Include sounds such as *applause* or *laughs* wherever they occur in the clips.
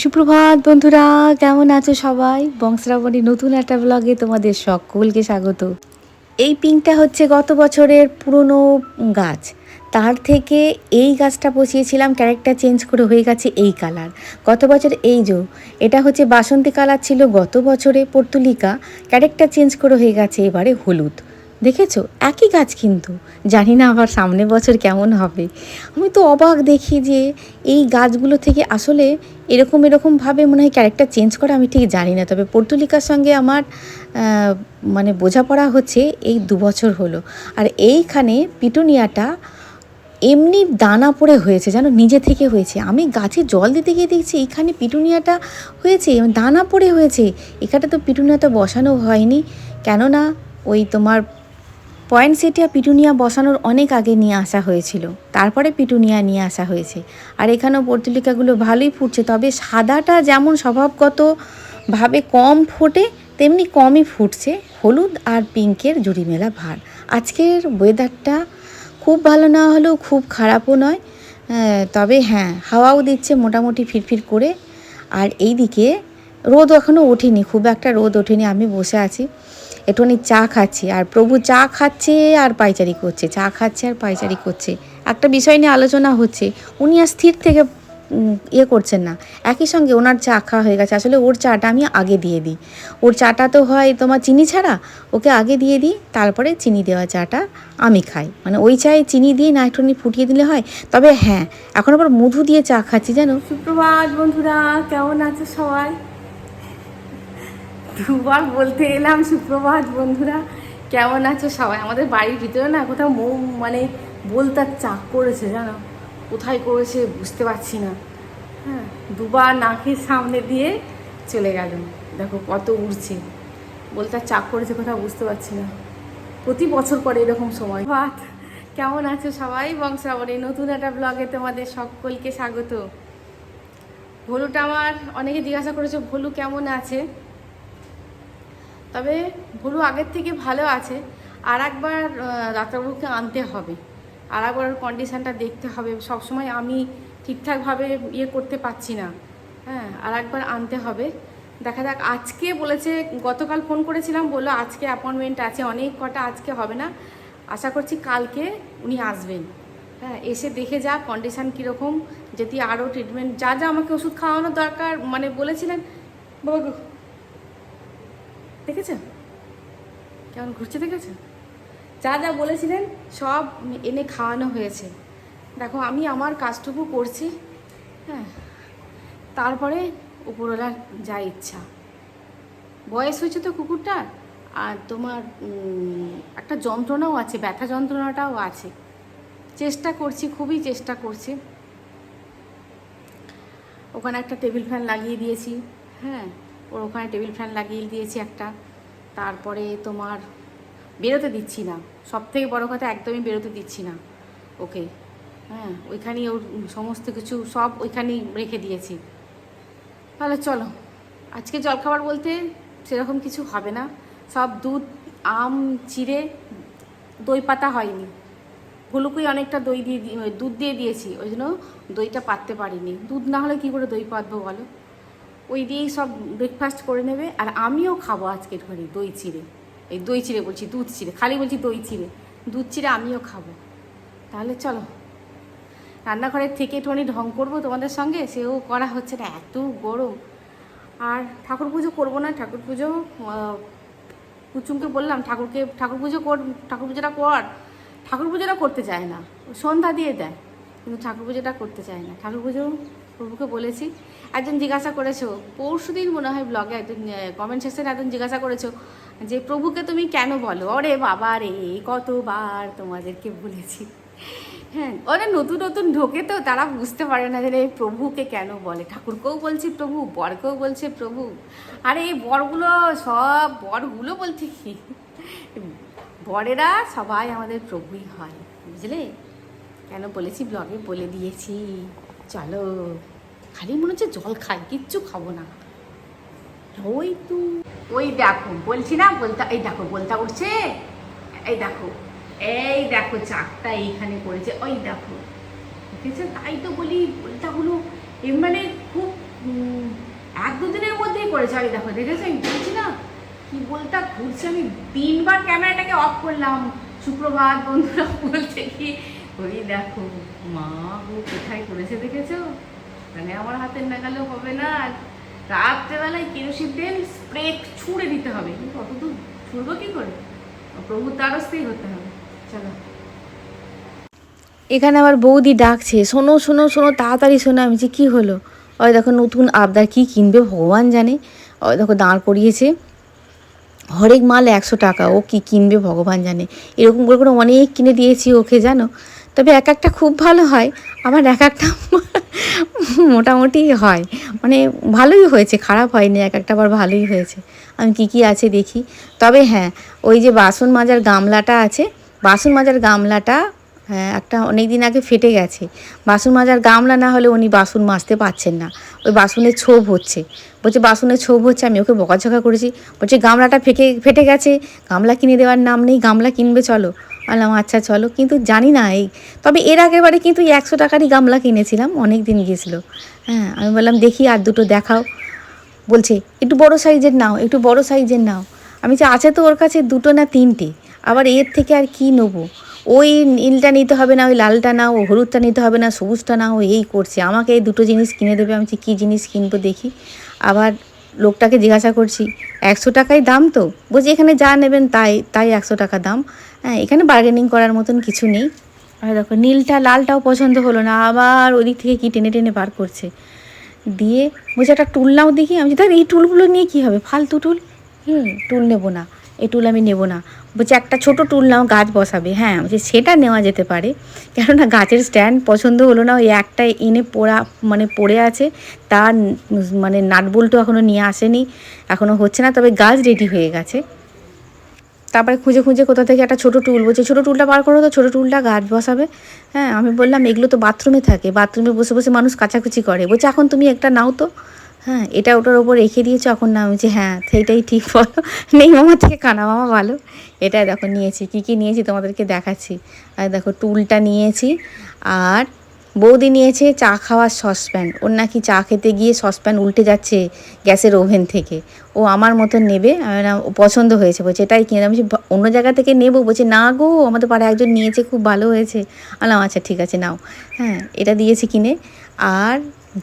সুপ্রভাত বন্ধুরা, কেমন আছো সবাই? বংশরাবণী নতুন একটা ব্লগে তোমাদের সকলকে স্বাগত। এই পিঙ্কটা হচ্ছে গত বছরের পুরনো গাছ। তার থেকে এই গাছটা বসিয়েছিলাম ক্যারেক্টার চেঞ্জ করে হয়ে গেছে এই কালার গত বছর এই যে, এটা হচ্ছে বাসন্তী কালার ছিল গত বছরে পর্তুলিকা। ক্যারেক্টার চেঞ্জ করে হয়ে গেছে এবারে হলুদ। দেখেছ? একই গাছ কিন্তু। জানি না আবার সামনের বছর কেমন হবে। আমি তো অবাক দেখি যে এই গাছগুলো থেকে আসলে এরকম এরকমভাবে মনে হয় ক্যারেক্টার চেঞ্জ করা আমি ঠিক জানি না। তবে পর্তুলিকার সঙ্গে আমার মানে বোঝাপড়া হচ্ছে এই দু বছর হলো। আর এইখানে পিটুনিয়াটা এমনি দানা পড়ে হয়েছে জানো নিজে থেকে হয়েছে। আমি গাছে জল দিতে গিয়ে দেখছি এইখানে পিটুনিয়াটা হয়েছে দানা পড়ে হয়েছে। এখানে তো পিটুনিয়াটা বসানো হয়নি। কেননা ওই তোমার পয়েন্ট সেটিয়া পিটুনিয়া বসানোর অনেক আগে নিয়ে আসা হয়েছিল। তারপরে পিটুনিয়া নিয়ে আসা হয়েছে। আর এখানেও পর্তুলিকাগুলো ভালোই ফুটছে, তবে সাদাটা যেমন স্বভাবগতভাবে কম ফোটে, তেমনি কমই ফুটছে। হলুদ আর পিঙ্কের জুড়ি মেলা ভার। আজকের ওয়েদারটা খুব ভালো না হলেও খুব খারাপও নয়। তবে হ্যাঁ হাওয়াও দিচ্ছে মোটামুটি ফিরফির করে। আর এইদিকে রোদ এখনও ওঠেনি, খুব একটা রোদ ওঠেনি, আমি বসে আছি। একটুখানি চা খাচ্ছি। আর প্রভু চা খাচ্ছে আর পাইচারি করছে, চা খাচ্ছে আর পাইচারি করছে। একটা বিষয় নিয়ে আলোচনা হচ্ছে, উনি আর স্থির থেকে ইয়ে করছেন না। একই সঙ্গে ওনার চা খাওয়া হয়ে গেছে। আসলে ওর চাটা আমি আগে দিয়ে দিই। ওর চাটা তো হয় তোমার চিনি ছাড়া, ওকে আগে দিয়ে দিই, তারপরে চিনি দেওয়া চাটা আমি খাই। মানে ওই চায়ে চিনি দিয়ে না একটুখানি ফুটিয়ে দিলে হয়, তবে হ্যাঁ এখন আবার মধু দিয়ে চা খাচ্ছি, জানো? সুপ্রভাত বন্ধুরা, কেমন আছে সবাই? দুবার বলতে এলাম, সুপ্রভাত বন্ধুরা। কেমন আছো সবাই? আমাদের বাড়ির ভিতরে না কোথাও মৌ মানে বলতার চাক করেছে, জানো? কোথায় করেছে বুঝতে পারছি না। হ্যাঁ দুবার নাকের সামনে দিয়ে চলে গেল। দেখো কত উড়ছে। বলতার চাক করেছে কোথাও বুঝতে পারছি না। প্রতি বছর পরে এরকম সময়। ভাত কেমন আছো সবাই? বংশাবলী নতুন একটা ব্লগে তোমাদের সকলকে স্বাগত। ভোলুটা আমার অনেকে জিজ্ঞাসা করেছে, ভলু কেমন আছে? তবে ভলু আগের থেকে ভালো আছে। আর একবার ডাক্তারবাবুকে আনতে হবে। আর একবার ওর কন্ডিশানটা দেখতে হবে। সবসময় আমি ঠিকঠাকভাবে ইয়ে করতে পারছি না। হ্যাঁ আর একবার আনতে হবে। দেখা যাক, আজকে বলেছে, গতকাল ফোন করেছিলাম, বলল আজকে অ্যাপয়েন্টমেন্ট আছে, অনেক কটা আজকে হবে না। আশা করছি কালকে উনি আসবেন। হ্যাঁ এসে দেখে যা কন্ডিশান কীরকম। যদি আরও ট্রিটমেন্ট যা যা আমাকে ওষুধ খাওয়ানো দরকার মানে বলেছিলেন, বাবা গো, দেখেছ কেমন ঘুরছে দেখেছ যা যা বলেছিলেন সব এনে খাওয়ানো হয়েছে। দেখো আমি আমার কাজটুকু করছি হ্যাঁ। তারপরে উপরওয়ালার যা ইচ্ছা। বয়স হয়েছে তো কুকুরটার আর তোমার একটা যন্ত্রণাও আছে ব্যথা যন্ত্রণাটাও আছে। চেষ্টা করছি খুবই চেষ্টা করছি। ওখানে একটা টেবিল ফ্যান লাগিয়ে দিয়েছি হ্যাঁ। ওর ওখানে টেবিল ফ্যান লাগিয়ে দিয়েছি একটা। তারপরে তোমার বেরোতে দিচ্ছি না। সব থেকে বড়ো কথা, একদমই বেরোতে দিচ্ছি না ওকে। হ্যাঁ ওইখানেই ওর সমস্ত কিছু সব ওইখানেই রেখে দিয়েছি। তাহলে চলো, আজকে জলখাবার বলতে সেরকম কিছু হবে না। সব দুধ, আম, চিড়ে, দই পাতা হয়নি। ভুলুকুই অনেকটা দই দিয়ে দুধ দিয়ে দিয়েছি, ওই জন্য দইটা পাততে পারিনি। দুধ না হলে কী করে দই পাতবো বলো? ওই দিয়েই সব ব্রেকফাস্ট করে নেবে। আর আমিও খাব আজকে একটুখানি দই চিড়ে। এই দই চিড়ে বলছি, দুধ চিড়ে। খালি বলছি দই চিড়ে। দুধ চিড়ে আমিও খাব। তাহলে চলো। রান্নাঘরের থেকে একটুখানি ঢং করব তোমাদের সঙ্গে? সেও করা হচ্ছে না, এত গরম। আর ঠাকুর পুজো করব না। ঠাকুর পুজো কুচুমকে বললাম, ঠাকুরকে, ঠাকুর পুজো কর, ঠাকুর পুজোটা কর। ঠাকুর পুজোটা করতে চায় না। সন্ধ্যা দিয়ে দেয়, কিন্তু ঠাকুর পুজোটা করতে চায় না। ঠাকুর পুজো প্রভুকে বলেছি, একজন জিজ্ঞাসা করেছ, পরশু দিন মনে হয় ব্লগে একজন কমেন্ট সেকশনে একজন জিজ্ঞাসা করেছ যে, প্রভুকে তুমি কেন বলো? অরে বাবা রে, কতবার তোমাদেরকে বলেছি। হ্যাঁ ওরা নতুন নতুন ঢোকে তো, তারা বুঝতে পারে না যে এই প্রভুকে কেন বলে? ঠাকুরকেও বলছি, প্রভু, বরকেও বলছে, প্রভু। আরে, এই বরগুলো, সব বরগুলো বলতে কি? বরেরা সবাই আমাদের প্রভুই হয়, বুঝলে? কেন বলেছি? ব্লগে বলে দিয়েছি। চলো, খালি মনে হচ্ছে জল খাই, কিচ্ছু খাব না। ওই তো। ওই দেখো, বলছি না, বলতা, এই দেখো, বলতা উঠছে। এই দেখো এই দেখো, চাকটা এইখানে করেছে ওই দেখো। ঠিক তাই তো বলি, বলতাগুলো মানে খুব এক দুদিনের মধ্যেই করেছে আমি দেখো, দেখেছ? আমি বলছি না, কি বলটা ঘুরছে আমি তিনবার ক্যামেরাটাকে অফ করলাম। সুপ্রভাত, বন্ধুরা বলছে কি ওই দেখো, মা গো কোথায় করেছে দেখেছ? মানে আমার হাতের নাগালেও হবে না। আর রাত্রেবেলায় কেরোসিন তেল স্প্রে ছুঁড়ে দিতে হবে। কিন্তু অত দূর ছুড়বো কি করে? প্রভুর দ্বারস্থই হতে হবে। চলো। এখানে আবার বৌদি ডাকছে, শোনো শোনো শোনো, তাড়াতাড়ি শোনো। আমি যে কী হলো? ওই দেখো নতুন আবদার কী কিনবে, ভগবান জানে। ওই দেখো দাঁড় করিয়েছে। হরেক মাল একশো টাকা, ও কি কিনবে, ভগবান জানে। এরকম করে করে অনেক কিনে দিয়েছি ওকে, জানো? তবে এক একটা খুব ভালো হয়, আবার এক একটা *laughs* মোটামুটি হয়। মানে ভালোই হয়েছে, খারাপ হয়নি, এক একটা আবার ভালোই হয়েছে। আমি কি কি আছে দেখি। তবে হ্যাঁ ওই যে বাসন মাজার গামলাটা আছে, বাসন মাজার গামলাটা হ্যাঁ একটা অনেক দিন আগে ফেটে গেছে। বাসন মাজার গামলা না হলে উনি বাসন মাজতে পারছেন না। ওই বাসনের ছোপ হচ্ছে। বলছে, বাসনের ছোপ হচ্ছে, আমি ওকে বকাঝকা করেছি। বলছে, গামলাটা ফেকে, ফেটে গেছে। গামলা কিনে দেওয়ার নাম নেই, গামলা কিনবে, চলো। বললাম আচ্ছা চলো, কিন্তু জানি না এই, তবে এর আগের বারে কিন্তু একশো টাকারই গামলা কিনেছিলাম, অনেক দিন গেছিল হ্যাঁ আমি বললাম, দেখি আর দুটো দেখাও। বলছে, একটু বড় সাইজের নাও, একটু বড় সাইজের নাও। আমি যে আছে তো ওর কাছে দুটো না তিনটে, আবার এর থেকে আর কি নেব? ওই নীলটা নিতে হবে না, ওই লালটা নাও, ও হলুদটা নিতে হবে না, সবুজটা নাও এই করছে, আমাকে এই দুটো জিনিস কিনে দেবে। আমি কী জিনিস কিনবো দেখি। আবার লোকটাকে জিজ্ঞাসা করছি, একশো টাকাই দাম তো? বলছি, এখানে যা নেবেন তাই তাই একশো টাকা দাম। হ্যাঁ এখানে বার্গেনিং করার মতন কিছু নেই। আর দেখো, নীলটা লালটাও পছন্দ হলো না, আবার ওদিক থেকে কি টেনে টেনে বার করছে। দিয়ে বলছে, একটা টুল নাও দেখি। আমি দেখ, এই টুলগুলো নিয়ে কী হবে? ফালতু টুল হুম টুল নেব না। এই টুল আমি নেব না। বলছে, একটা ছোট টুল নাও, গাছ বসাবে। হ্যাঁ বলছে, সেটা নেওয়া যেতে পারে। কেননা গাছের স্ট্যান্ড পছন্দ হলো না, ওই একটা এনে পোড়া মানে পড়ে আছে। তার মানে নাটবল্টু এখনও নিয়ে আসেনি। এখনও হচ্ছে না, তবে গাছ রেডি হয়ে গেছে। তারপরে খুঁজে খুঁজে কোথা থেকে একটা ছোটো টুল বলছে, ছোটো টুলটা বার করো তো, ছোটো টুলটা গাছ বসাবে। হ্যাঁ আমি বললাম এগুলো তো বাথরুমে থাকে বাথরুমে বসে বসে মানুষ কাচাকুচি করে। বলছে, এখন তুমি একটা নাও তো। হ্যাঁ এটা ওটার ওপর রেখে দিয়েছ, এখন না। বলছি হ্যাঁ সেইটাই ঠিক, বলো। *laughs* নেই মামা, থেকে কানা মামা, ভালো। এটা দেখো, নিয়েছি। কী কী নিয়েছি তোমাদেরকে দেখাচ্ছি। আর দেখো টুলটা নিয়েছি। আর বৌদি নিয়েছে চা খাওয়ার সসপ্যান। ওর নাকি চা খেতে গিয়ে সসপ্যান উল্টে যাচ্ছে গ্যাসের ওভেন থেকে। ও আমার মতন নেবে বললাম, ও পছন্দ হয়েছে বলছে এটাই কিনে আমি অন্য জায়গা থেকে নেব। বলছে না গো আমাদের পাড়ায় একজন নিয়েছে খুব ভালো হয়েছে। আলাম আচ্ছা ঠিক আছে নাও। হ্যাঁ এটা দিয়েছি কিনে। আর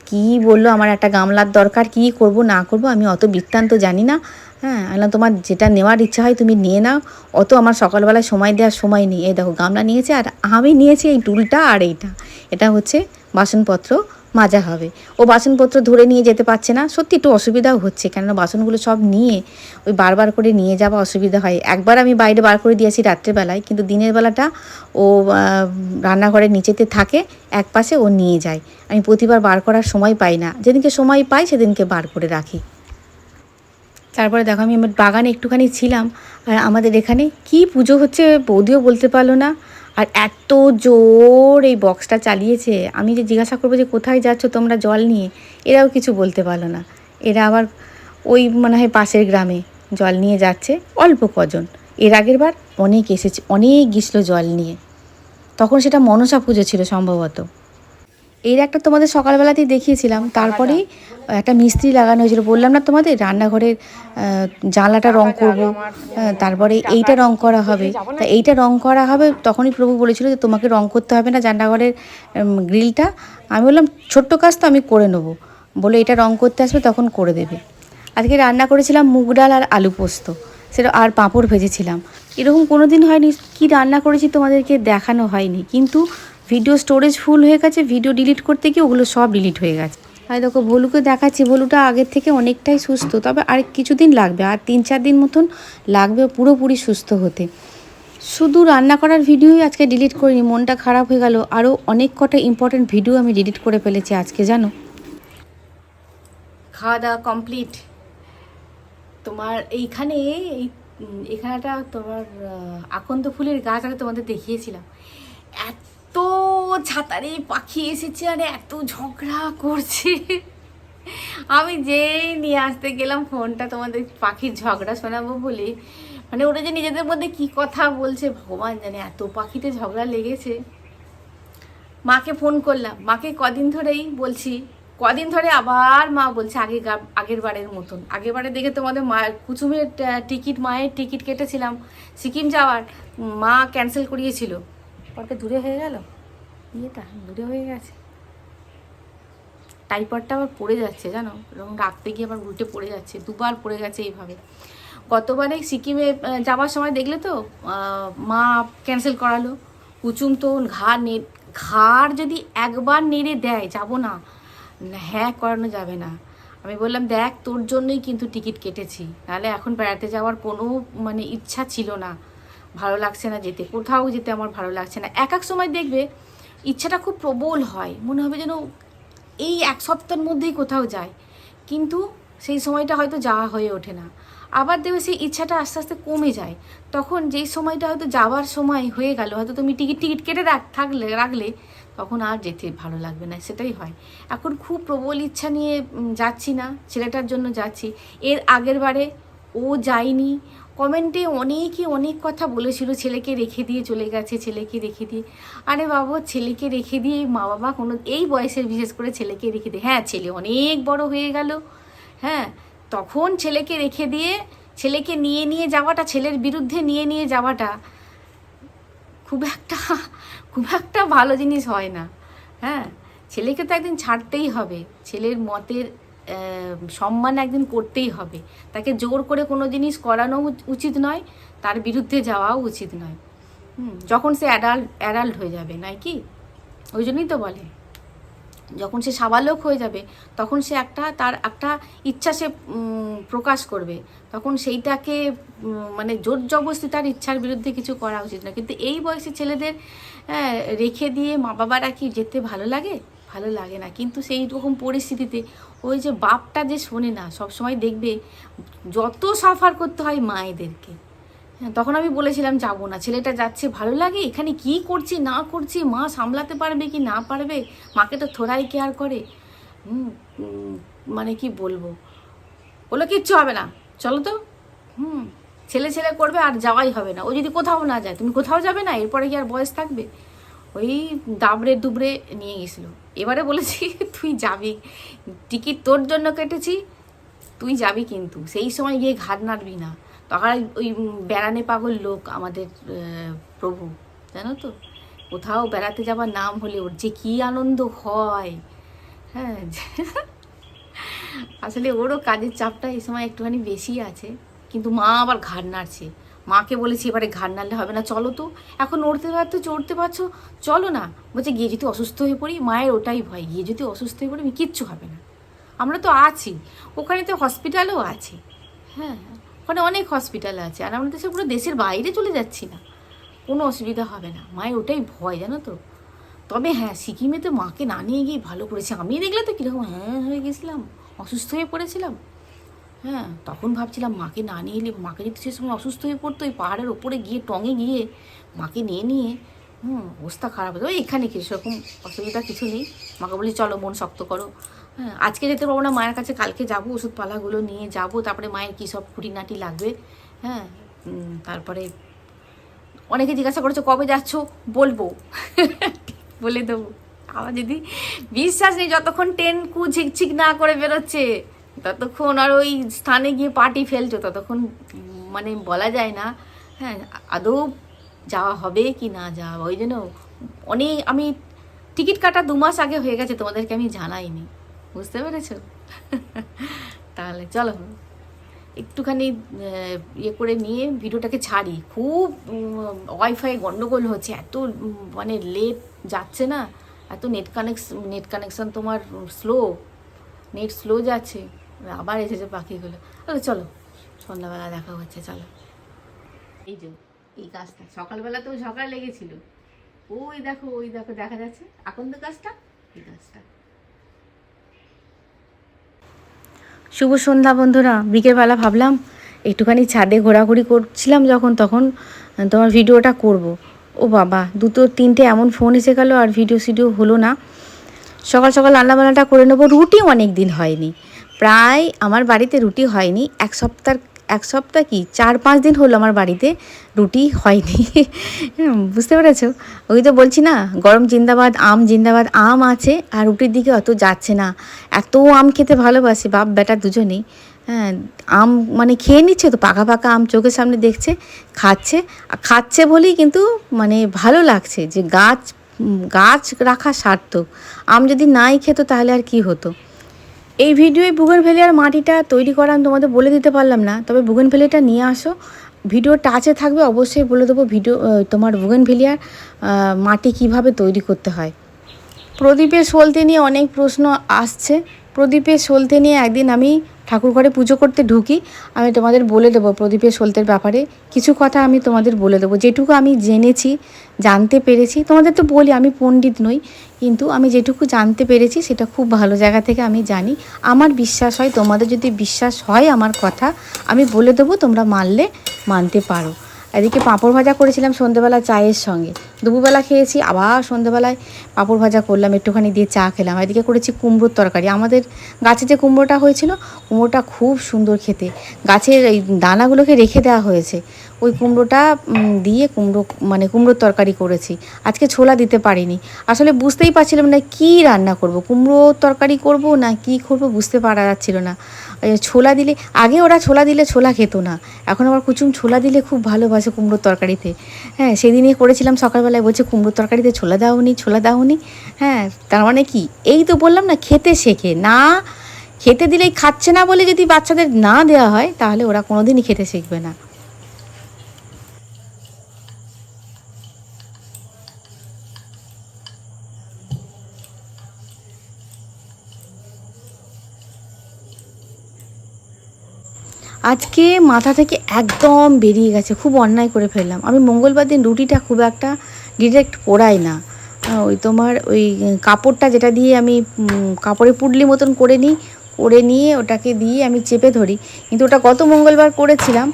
কি বলল আমার একটা গামলার দরকার কি করব না করব আমি অত বৃত্তান্ত জানি না। হ্যাঁ আমি তোমার যেটা নেওয়ার ইচ্ছা হয় তুমি নিয়ে নাও। অত আমার সকালবেলায় সময় দেওয়ার সময় নেই। এই দেখো, গামলা নিয়েছে আর আমি নিয়েছি এই টুলটা আর এইটা। এটা হচ্ছে বাসনপত্র মাজা হবে। ও বাসনপত্র ধরে নিয়ে যেতে পারছে না। সত্যি একটু অসুবিধাও হচ্ছে, কেননা বাসনগুলো সব নিয়ে ওই বারবার করে নিয়ে যাওয়া অসুবিধা হয়। একবার আমি বাইরে বার করে দিয়েছি রাত্রেবেলায়, কিন্তু দিনের বেলাটা ও রান্নাঘরের নিচেতে থাকে এক পাশে ও নিয়ে যায়। আমি প্রতিবার বার করার সময় পাই না। যেদিনকে সময় পাই, সেদিনকে বার করে রাখি। তারপরে দেখো আমি আমার বাগানে একটুখানি ছিলাম, আর আমাদের এখানে কি পুজো হচ্ছে বৌদিও বলতে পারল না। আর এত জোর এই বক্সটা চালিয়েছে। আমি যে জিজ্ঞাসা করব যে কোথায় যাচ্ছ তোমরা জল নিয়ে, এরাও কিছু বলতে পারল না। এরা আবার ওই মনে হয় পাশের গ্রামে জল নিয়ে যাচ্ছে, অল্প কজন। এর আগের বার অনেক এসেছে, অনেক গিয়েছিল জল নিয়ে। তখন সেটা মনসা পুজো ছিল সম্ভবত। এর একটা তোমাদের সকালবেলাতেই দেখিয়েছিলাম। তারপরেই একটা মিস্ত্রি লাগানো হয়েছিল। বললাম না তোমাদের রান্নাঘরের জানলাটা রং করব। তারপরে এইটা রং করা হবে। তা এইটা রং করা হবে তখনই প্রভু বলেছিল যে তোমাকে রং করতে হবে না রান্নাঘরের গ্রিলটা। আমি বললাম ছোট্ট কাজ তো আমি করে নেব। বলে এটা রং করতে আসবে তখন করে দেবে। আজকে রান্না করেছিলাম মুগ ডাল আর আলু পোস্ত। সেটা আর পাঁপড় ভেজেছিলাম। এরকম কোনো দিন হয়নি। কি রান্না করেছি তোমাদেরকে দেখানো হয়নি। কিন্তু ভিডিও স্টোরেজ ফুল হয়ে গেছে ভিডিও ডিলিট করতে গিয়ে ওগুলো সব ডিলিট হয়ে গেছে। আর দেখো ভলুকে দেখাচ্ছি ভলুটা আগের থেকে অনেকটাই সুস্থ তবে আর কিছুদিন লাগবে আর তিন চার দিন মতন লাগবে পুরোপুরি সুস্থ হতে। শুধু রান্না করার ভিডিওই আজকে ডিলিট করিনি মনটা খারাপ হয়ে গেল। আরও অনেক কটা ইম্পর্টেন্ট ভিডিও আমি ডিলিট করে ফেলেছি আজকে জানো? খাওয়া দাওয়া কমপ্লিট তোমার এইখানে এই এখানেটা তোমার আকন্দ ফুলের গাছ আগে তোমাদের দেখিয়েছিলাম। এত ছাতারে পাখি এসেছে আর এত ঝগড়া করছে। আমি যেই নিয়ে আসতে গেলাম ফোনটা তোমাদের পাখির ঝগড়া শোনাবো বলে। মানে ওরা যে নিজেদের মধ্যে কি কথা বলছে, ভগবান জানে, এত পাখিতে ঝগড়া লেগেছে। মাকে ফোন করলাম, মাকে কদিন ধরেই বলছি, কদিন ধরে আবার মা বলছে আগে আগের বারের মতন। আগের বারে দেখে তোমাদের মায়ের কুচুমের টিকিট, মায়ের টিকিট কেটেছিলাম। সিকিম যাওয়ার মা ক্যান্সেল করিয়েছিল। পরকে দূরে হয়ে গেল? ইয়েটা দূরে হয়ে গেছে। টাইপারটা আবার পড়ে যাচ্ছে জানো? এরকম রাখতে গিয়ে আবার উল্টে পড়ে যাচ্ছে দুবার পড়ে গেছে এইভাবে। গতবারে সিকিমে যাওয়ার সময় দেখলে তো মা ক্যান্সেল করালো। কুচুম তো ঘাড় নে ঘাড় যদি একবার নেড়ে দেয় যাব না, হ্যাঁ করানো যাবে না। আমি বললাম দেখ তোর জন্যই কিন্তু টিকিট কেটেছি। নাহলে এখন বেড়াতে যাওয়ার কোনো মানে ইচ্ছা ছিল না। ভালো লাগছে না যেতে, কোথাও যেতে আমার ভালো লাগছে না। এক এক সময় দেখবে ইচ্ছাটা খুব প্রবল হয়, মনে হবে যেন এই এক সপ্তাহের মধ্যেই কোথাও যায়। কিন্তু সেই সময়টা হয়তো যাওয়া হয়ে ওঠে না। আবার দেখবে সেই ইচ্ছাটা আস্তে আস্তে কমে যায়। তখন যেই সময়টা হয়তো যাওয়ার সময় হয়ে গেল, হয়তো তুমি টিকিট টিকিট কেটে রাখ, থাকলে, রাখলে, তখন আর যেতে ভালো লাগবে না, সেটাই হয়। এখন খুব প্রবল ইচ্ছা নিয়ে যাচ্ছি না, ছেলেটার জন্য যাচ্ছি। এর আগের বারে ও যায়নি কমেন্টে অনেকই অনেক কথা বলেছিল, ছেলেকে রেখে দিয়ে চলে গেছে, ছেলেকে রেখে দিয়ে। আরে বাবা, ছেলেকে রেখে দিয়ে মা বাবা কোনো, এই বয়সের বিশেষ করে ছেলেকে রেখে দিয়ে। হ্যাঁ ছেলে অনেক বড় হয়ে গেল। হ্যাঁ তখন ছেলেকে রেখে দিয়ে, ছেলেকে নিয়ে নিয়ে যাওয়াটা, ছেলের বিরুদ্ধে নিয়ে নিয়ে যাওয়াটা খুব একটা খুব একটা ভালো জিনিস হয় না। হ্যাঁ ছেলেকে তো একদিন ছাড়তেই হবে। ছেলের মতের সম্মান একদিন করতেই হবে। তাকে জোর করে কোনো জিনিস করানো উচিত নয় তার বিরুদ্ধে যাওয়াও উচিত নয়। যখন সে অ্যাডাল্ট অ্যাডাল্ট হয়ে যাবে নয় কি? ওই জন্যই তো বলে। যখন সে সাবালক হয়ে যাবে তখন সে একটা তার একটা ইচ্ছা সে প্রকাশ করবে। তখন সেইটাকে মানে জোর জবরদস্তি তার ইচ্ছার বিরুদ্ধে কিছু করা উচিত না কিন্তু এই বয়সে ছেলেদের আহ, রেখে দিয়ে মা বাবারা কি যেতে ভালো লাগে? ভালো লাগে না। কিন্তু সেই রকম পরিস্থিতিতে ওই যে বাপটা যে শোনে না, সবসময় দেখবে যত সাফার করতে হয় মায়েদেরকে। হ্যাঁ তখন আমি বলেছিলাম, যাব না, ছেলেটা যাচ্ছে, ভালো লাগে? এখানে কি করছি, না করছি, মা সামলাতে পারবে কি না পারবে? মাকে তো থোড়াই কেয়ার করে। মানে কি বলব? বলো কিচ্ছু হবে না, চলো তো। হুম, ছেলে ছেলে করবে আর যাওয়াই হবে না। ও যদি কোথাও না যায়, তুমি কোথাও যাবে না? এরপরে কি আর বয়স থাকবে? ওই দাবড়ে দুবড়ে নিয়ে গেছিল। এবারে বলেছি, তুই যাবি। টিকিট তোর জন্য কেটেছি, তুই যাবি কিন্তু। সেই সময় গিয়ে ঘাট নাড়বি না। তখন ওই বেড়ানে পাগল লোক আমাদের প্রভু, জানো তো? কোথাও বেড়াতে যাবার নাম হলে ওর যে কী আনন্দ হয়। হ্যাঁ আসলে ওরও কাজের চাপটা এই সময় একটুখানি বেশি আছে। কিন্তু মা আবার ঘাড় নাড়ছে। মাকে বলেছি এবারে ঘাড় নাড়লে হবে না, চলো তো। এখন উঠতে পারতো চড়তে পারছ, চলো না। বলছে, গিয়ে যদি অসুস্থ হয়ে পড়ি, মায়ের ওটাই ভয়, গিয়ে যদি অসুস্থ হয়ে পড়ি কিচ্ছু হবে না। আমরা তো আছি, ওখানে তো হসপিটালও আছে। হ্যাঁ ওখানে অনেক হসপিটাল আছে, আর আমরা তো সে পুরো দেশের বাইরে চলে যাচ্ছি না। কোনো অসুবিধা হবে না, মায়ের ওটাই ভয়, জানো তো। তবে হ্যাঁ সিকিমে তো মাকে না নিয়ে গিয়ে ভালো করেছে। আমি দেখলে তো কীরকম হ্যাঁ হয়ে গেছিলাম, অসুস্থ হয়ে পড়েছিলাম। হ্যাঁ। তখন ভাবছিলাম মাকে না নিয়ে এলে, মাকে যদি সে সময় অসুস্থ হয়ে পড়তো, ওই পাহাড়ের ওপরে গিয়ে, টঙে গিয়ে মাকে নিয়ে নিয়ে, হুম, অবস্থা খারাপ হতো। ওই এখানে কি সেরকম অসুবিধা কিছু নেই। মাকে বলি, চলো, মন শক্ত করো। হ্যাঁ আজকে যেতে পারব না, মায়ের কাছে কালকে যাব, ওষুধপালাগুলো নিয়ে যাব, তারপরে মায়ের কী সব খুঁটিনাটি লাগবে হ্যাঁ তারপরে অনেকে জিজ্ঞাসা করেছ, কবে যাচ্ছ? বলব। *laughs* বলে দেবো। আমার যদি বিশ্বাস নেই, যতক্ষণ ট্রেন কু ঝিকঝিক না করে বেরোচ্ছে। ততক্ষণ আর ওই স্থানে গিয়ে পার্টি ফেলছো, ততক্ষণ মানে বলা যায় না। হ্যাঁ আদৌ যাওয়া হবে কি না যাওয়া, ওই জন্য অনেক, আমি টিকিট কাটা দু মাস আগে হয়ে গেছে, তোমাদেরকে আমি জানাইনি। বুঝতে পেরেছ? *laughs* তাহলে চলো, একটুখানি ইয়ে করে নিয়ে ভিডিওটাকে ছাড়ি। খুব ওয়াইফাই গন্ডগোল হচ্ছে, এত মানে লেট যাচ্ছে না, এত নেট কানেকশন নেট কানেকশান তোমার স্লো নেট স্লো যাচ্ছে। আবার এসেছে পাখিগুলো। চলো, সন্ধ্যাবেলা দেখা হচ্ছে, চলো। এই যে, এই গাছটা, সকালবেলা তো ঝগড়া লেগেছিল। ওই দেখো ওই দেখো, দেখা যাচ্ছে। আকন্দ গাছটা, এই গাছটা। শুভ সন্ধ্যা বন্ধুরা, বিকেলবেলা ভাবলাম একটুখানি ছাদে ঘোরাঘুরি করছিলাম যখন, তখন তোমার ভিডিওটা করব। ও বাবা, দুটো তিনটে এমন ফোন এসে গেল আর ভিডিও সিডিও হলো না। সকাল সকাল রান্নাবান্নাটা করে নেব, রুটি অনেক দিন হয়নি। প্রায় আমার বাড়িতে রুটি হয়নি। এক সপ্তাহ এক সপ্তাহ কি? চার পাঁচ দিন হলো আমার বাড়িতে রুটি হয়নি। হ্যাঁ, *laughs* বুঝতে পেরেছ? ওই তো বলছি না গরম জিন্দাবাদ আম জিন্দাবাদ আম আছে আর রুটির দিকে অত যাচ্ছে না। এত আম খেতে ভালোবাসে বাপ বেটা দুজনেই। হ্যাঁ আম মানে খেয়ে নিচ্ছে তো পাকা পাকা আম চোখের সামনে দেখছে খাচ্ছে। আর খাচ্ছে বলেই কিন্তু মানে ভালো লাগছে যে গাছ গাছ রাখা সার্থক। আম যদি নাই খেত তাহলে আর কি হতো? এই ভিডিওয়ে বুগেনভেলিয়ার মাটিটা তৈরি করা আমি তোমাদের বলে দিতে পারলাম না, তবে বুগেনভেলিয়াটা নিয়ে আসো। ভিডিও টাচে থাকবে, অবশ্যই বলে দেবো ভিডিও তোমার বুগেন ভেলিয়ার মাটি কীভাবে তৈরি করতে হয়। প্রদীপের সলতে নিয়ে অনেক প্রশ্ন আসছে। প্রদীপের সলতে নিয়ে একদিন আমি ঠাকুর ঘরে পুজো করতে ঢুকি, আমি তোমাদের বলে দেবো প্রদীপের সলতের ব্যাপারে। কিছু কথা আমি তোমাদের বলে দেবো। যেটুকু আমি জেনেছি, জানতে পেরেছি, তোমাদের তো বলি আমি পণ্ডিত নই, কিন্তু আমি যেটুকু জানতে পেরেছি সেটা খুব ভালো জায়গা থেকে আমি জানি। আমার বিশ্বাস হয়, তোমাদের যদি বিশ্বাস হয় আমার কথা, আমি বলে দেবো তোমরা মানলে মানতে পারো। এদিকে পাঁপড় ভাজা করেছিলাম সন্ধেবেলা চায়ের সঙ্গে। দুপুরবেলা খেয়েছি, আবার সন্ধেবেলায় পাঁপড় ভাজা করলাম, একটুখানি দিয়ে চা খেলাম। এদিকে করেছি কুমড়োর তরকারি। আমাদের গাছে যে কুমড়োটা হয়েছিল, কুমড়োটা খুব সুন্দর খেতে। গাছের এই দানাগুলোকে রেখে দেওয়া হয়েছে। ওই কুমড়োটা দিয়ে কুমড়ো মানে কুমড়োর তরকারি করেছি। আজকে ছোলা দিতে পারিনি। আসলে বুঝতেই পারছিলাম না কি রান্না করব। কুমড়োর তরকারি করব না কি করব বুঝতে পারা যাচ্ছিল না। ছোলা দিলে, আগে ওরা ছোলা দিলে ছোলা খেত না। এখন আবার কুচুম ছোলা দিলে খুব ভালোবাসে কুমড়োর তরকারিতে। হ্যাঁ সেদিনই করেছিলাম সকালবেলায়, বলছে, কুমড়োর তরকারিতে ছোলা দাওনি ছোলা দাওনি। হ্যাঁ তার মানে কি? এই তো বললাম না, খেতে শেখে। না, খেতে দিলেই খাচ্ছে না বলে যদি বাচ্চাদের না দেওয়া হয়, তাহলে ওরা কোনোদিনই খেতে শিখবে না। আজকে মাথা থেকে একদম বেরিয়ে গেছে, খুব অন্যায় করে ফেললাম। আমি মঙ্গলবার দিন রুটিটা খুব একটা ডিরেক্ট পোড়াই না। ওই তোমার ওই কাপড়টা যেটা দিয়ে আমি কাপড়ে পুডলি মতন করে নিই, করে নিয়ে ওটাকে দিয়ে আমি চেপে ধরি। কিন্তু ওটা গত মঙ্গলবার করেছিলাম,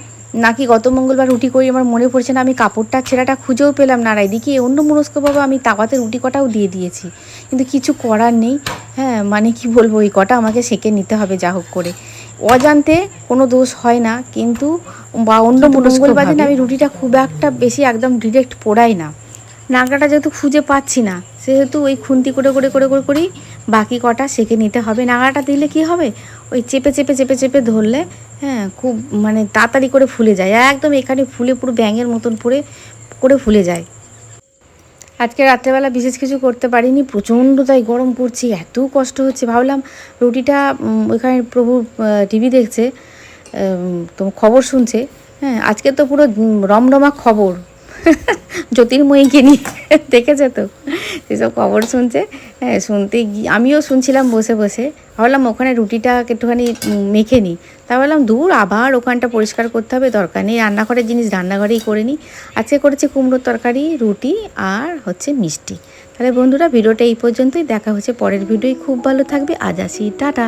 নাকি গত মঙ্গলবার রুটি করি আমার মনে পড়ছে না, আমি কাপড়টা ছেঁড়াটা খুঁজেও পেলাম না। আর এদিকে অন্য মনস্কভাবে আমি তাওয়াতে রুটি কটাও দিয়ে দিয়েছি। কিন্তু কিছু করার নেই। হ্যাঁ মানে কি বলব, এই কটা আমাকে সেঁকে নিতে হবে যা হোক করে। অজান্তে কোনো দোষ হয় না কিন্তু বা অন্য মঙ্গলবার দিন আমি রুটিটা খুব একটা বেশি একদম ডিরেক্ট পোড়াই না। নাগড়াটা যেহেতু খুঁজে পাচ্ছি না সেহেতু ওই খুন্তি করে করে করে করে করেই বাকি কটা সেঁকে নিতে হবে। নাগড়াটা দিলে কি হবে? ওই চেপে চেপে চেপে চেপে ধরলে হ্যাঁ খুব মানে তাড়াতাড়ি করে ফুলে যায়। একদম এখানে ফুলে পুরো ব্যাঙের মতন পুরে করে ফুলে যায়। আজকে রাত্রেবেলা বিশেষ কিছু করতে পারিনি, প্রচণ্ড তাই গরম পড়ছে, এত কষ্ট হচ্ছে। ভাবলাম রুটিটা ওইখানে প্রভু টিভি দেখছে তো খবর শুনছে। হ্যাঁ আজকে তো পুরো রমরমা খবর। জ্যোতির্ময়ীকে নিয়ে দেখেছে তো। সেসব খবর শুনছে হ্যাঁ শুনতে গিয়ে আমিও শুনছিলাম বসে বসে। ভাবলাম ওখানে রুটিটা একটুখানি মেখে নিই। তা বললাম দূর আবার ওখানটা পরিষ্কার করতে হবে, দরকার নেই। রান্নাঘরের জিনিস রান্নাঘরেই করে নিই। আজকে করেছি কুমড়োর তরকারি, রুটি আর হচ্ছে মিষ্টি। তাহলে বন্ধুরা, ভিডিওটা এই পর্যন্তই। দেখা হচ্ছে পরের ভিডিওই খুব ভালো থাকবে। আজ আসি। টাটা।